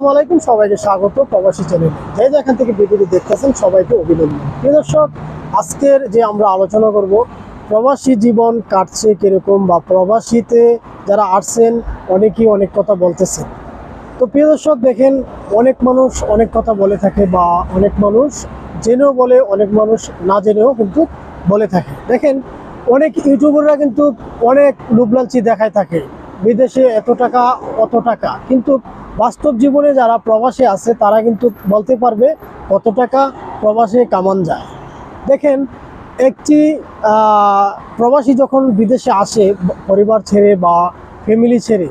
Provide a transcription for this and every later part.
আসসালামু আলাইকুম সবাইকে স্বাগত প্রবাসী চ্যানেলে। যে যেখান থেকে ভিডিওটি দেখতেছেন, সবাইকে অভিনন্দন। প্রিয় দর্শক, আজকের যে আমরা আলোচনা করব, প্রবাসী জীবন কাটছে কীরকম বা প্রবাসীতে যারা আসছেন, অনেকেই অনেক কথা বলতেছেন। তো প্রিয় দর্শক, দেখেন, অনেক মানুষ অনেক কথা বলে থাকে বা অনেক মানুষ জেনেও বলে, অনেক মানুষ না জেনেও কিন্তু বলে থাকে। দেখেন, অনেক ইউটিউবাররা কিন্তু অনেক লুবলালচি দেখায় থাকে। বিদেশে এত টাকা, অত টাকা। কিন্তু বাস্তব জীবনে যারা প্রবাসী আছে, তারা কিন্তু বলতে পারবে কত টাকা প্রবাসে কামান যায়। দেখেন, একটি প্রবাসী যখন বিদেশে আসে, পরিবার ছেড়ে বা ফ্যামিলি ছেড়ে,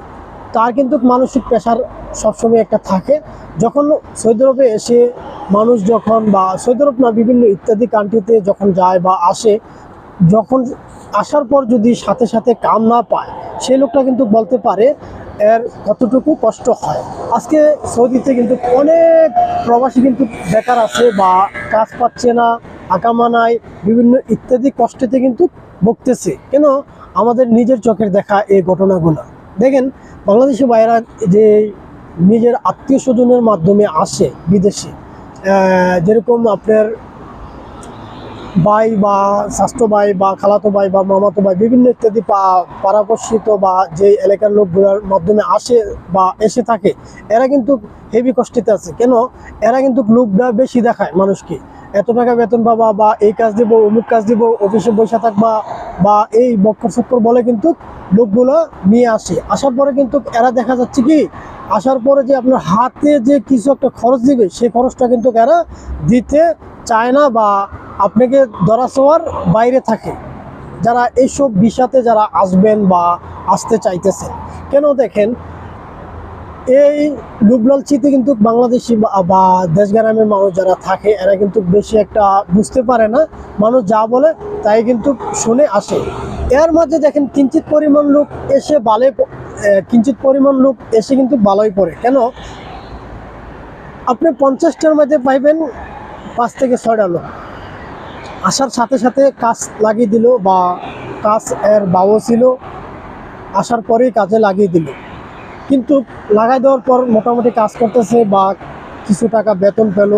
তার কিন্তু মানসিক প্রেশার সবসময় একটা থাকে। যখন সৌদি আরবে এসে মানুষ যখন বা সৌদি আরব না, বিভিন্ন ইত্যাদি কান্ট্রিতে যখন যায় বা আসে, যখন আসার পর যদি সাথে সাথে কাম না পায় সেই লোকটা কিন্তু বলতে পারে এর কতটুকু কষ্ট হয়। আজকে সৌদিতে কিন্তু অনেক প্রবাসী কিন্তু বেকার আছে বা কাজ পাচ্ছে না আকামা নাই বিভিন্ন ইত্যাদি কষ্টেতে কিন্তু ভুগতেছে। কেন? আমাদের নিজের চোখের দেখা এই ঘটনাগুলো। দেখেন, বাংলাদেশি বাইরা যে নিজের আত্মীয় স্বজনের মাধ্যমে আসে বিদেশে যেরকম আপনার ভাই বা স্বাস্থ্য ভাই বা খালাতো ভাই বা মামাতো ভাই, বিভিন্ন ইত্যাদি পারাপর্শিত বা যে এলাকার লোকগুলোর মাধ্যমে আসে বা এসে থাকে, এরা কিন্তু হেভি কষ্টেতে আছে। কেন? এরা কিন্তু লোকটা বেশি দেখায় মানুষকে। এত টাকা বেতন পাবা বা এই কাজ দিব, অমুক কাজ দিব, অফিসে বসে থাকবা বা এই বক্কর চক্কর বলে কিন্তু লোকগুলো নিয়ে আসে। আসার পরে কিন্তু এরা দেখা যাচ্ছে কি আসার পরে যে আপনার হাতে যে কিছু একটা খরচ দিবে, সেই খরচটা কিন্তু এরা দিতে চায় না বা আপনাকে ধরা ছোঁয়ার বাইরে থাকে। যারা এইসব বিষাতে যারা আসবেন বা আসতে চাইতেছেন। কেন দেখেন, এই লুবলালচিতে কিন্তু বাংলাদেশি বা- দেশ গ্রামের মানুষ যারা থাকে, এরা কিন্তু বেশি একটা বুঝতে পারে না। মানুষ যা বলে তাই কিন্তু শুনে আসে। এর মাঝে দেখেন, কিঞ্চিত পরিমাণ লোক এসে বালে কিঞ্চিত পরিমাণ লোক এসে কিন্তু ভালোই পড়ে। কেন? আপনি পঞ্চাশটার মধ্যে পাইবেন পাঁচ থেকে ছয়টা লোক। আসার সাথে সাথে কাজ লাগিয়ে দিল বা কাজ এর বাবু ছিল, আসার পরেই কাজে লাগিয়ে দিল। কিন্তু লাগাই দেওয়ার পর মোটামুটি কাজ করতেছে বা কিছু টাকা বেতন পেল।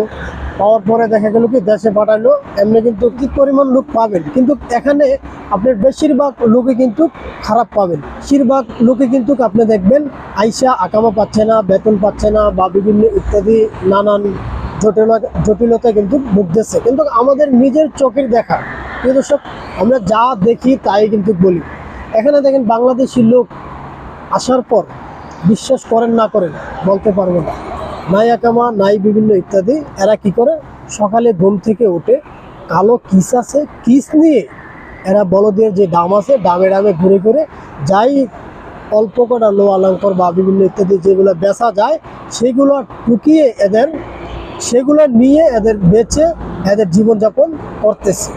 পাওয়ার পরে দেখা গেল কি দেশে পাঠালো, এমনি কিন্তু কি পরিমাণ লোক পাবেন। কিন্তু এখানে আপনার বেশিরভাগ লোকে কিন্তু খারাপ পাবেন। বেশিরভাগ লোকে কিন্তু আপনি দেখবেন আইসা আকামা পাচ্ছে না, বেতন পাচ্ছে না বা বিভিন্ন ইত্যাদি নানান জটিলতা জটিলতা কিন্তু ভুগতেছে। কিন্তু আমাদের নিজের চোখের দেখা। প্রিয় দর্শক, আমরা যা দেখি তাই কিন্তু বলি। এখানে দেখেন বাংলাদেশি লোক আসার পর বিশ্বাস করেন না করেন, বলতে পারব না। নাই একামা নাই বিভিন্ন ইত্যাদি। এরা কি করে? সকালে ঘুম থেকে উঠে কালো কিস আছে, কিস নিয়ে এরা বলদের যে ডাম আছে, ডামে ডামে ঘুরে ঘুরে যাই অল্প কটা লো বা বিভিন্ন ইত্যাদি যেগুলো বেচা যায়, সেগুলো টুকিয়ে এদের, সেগুলো নিয়ে এদের বেচে এদের জীবনযাপন করতেছে।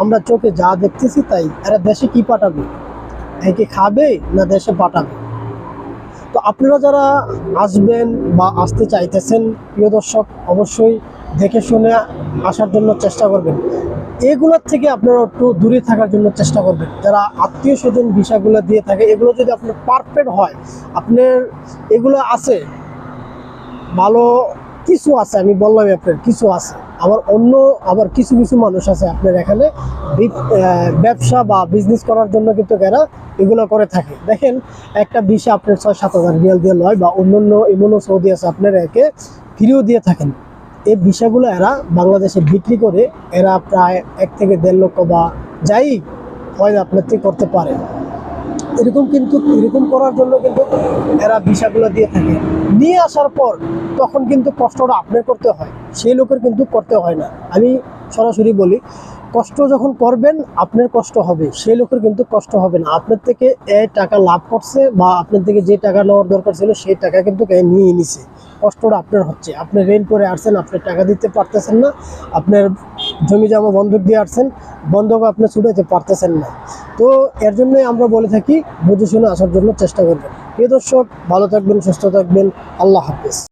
আমরা চোখে যা দেখতেছি তাই। এরা দেশে কি পাঠাবে? একে খাবে না দেশে পাঠাবে? তো আপনারা যারা আসবেন বা আসতে চাইতেছেন, প্রিয় দর্শক, অবশ্যই দেখে শুনে আসার জন্য চেষ্টা করবেন। এগুলোর থেকে আপনারা একটু দূরে থাকার জন্য চেষ্টা করবেন। যারা আত্মীয় স্বজন বিষয়গুলো দিয়ে থাকে, এগুলো যদি আপনার পারফেক্ট হয়, আপনার এগুলো আছে, ভালো কিছু আছে, আমি বললাম আপনার কিছু আছে। আবার অন্য আবার কিছু কিছু মানুষ আছে আপনার এখানে। ব্যবসা বা বিজনেস করার জন্য কিন্তু এরা এগুলো করে থাকে। দেখেন, একটা বিষয় আপনার ছয়, সাত হাজার রিয়াল দিয়ে লয় বা অন্য অন্য এমনও সৌদি আছে আপনার একে ফিরিও দিয়ে থাকেন। এই বিষয়গুলো এরা বাংলাদেশে বিক্রি করে এরা প্রায় এক থেকে দেড় লক্ষ বা যাই হয় আপনার থেকে করতে পারে। এরকম কিন্তু, এরকম করার জন্য কিন্তু এরা ভিসাগুলো দিয়ে থাকে। নিয়ে আসার পর তখন কিন্তু কষ্টটা আপনার করতে হয়। সেই লোকের কিন্তু করতে হয় না। আমি সরাসরি বলি, কষ্ট যখন করবেন, আপনার কষ্ট হবে। সেই লোকের কিন্তু কষ্ট হবে না। আপনার থেকে এ টাকা লাভ করছে বা আপনার থেকে যে টাকা নেওয়ার দরকার ছিল, সেই টাকা কিন্তু নিয়ে নিছে। কষ্টটা আপনার হচ্ছে। আপনি রেন্ট করে আসছেন, আপনি টাকা দিতে পারতেছেন না। আপনার জমি জমা বন্ধক দিয়ে আসছেন, বন্ধক আপনি ছুটাইতে পারতেছেন না। তো এর জন্যই আমরা বলে থাকি, বুঝে শুনে আসার জন্য চেষ্টা করবেন। প্রিয় দর্শক, ভালো থাকবেন, সুস্থ থাকবেন। আল্লাহ হাফিজ।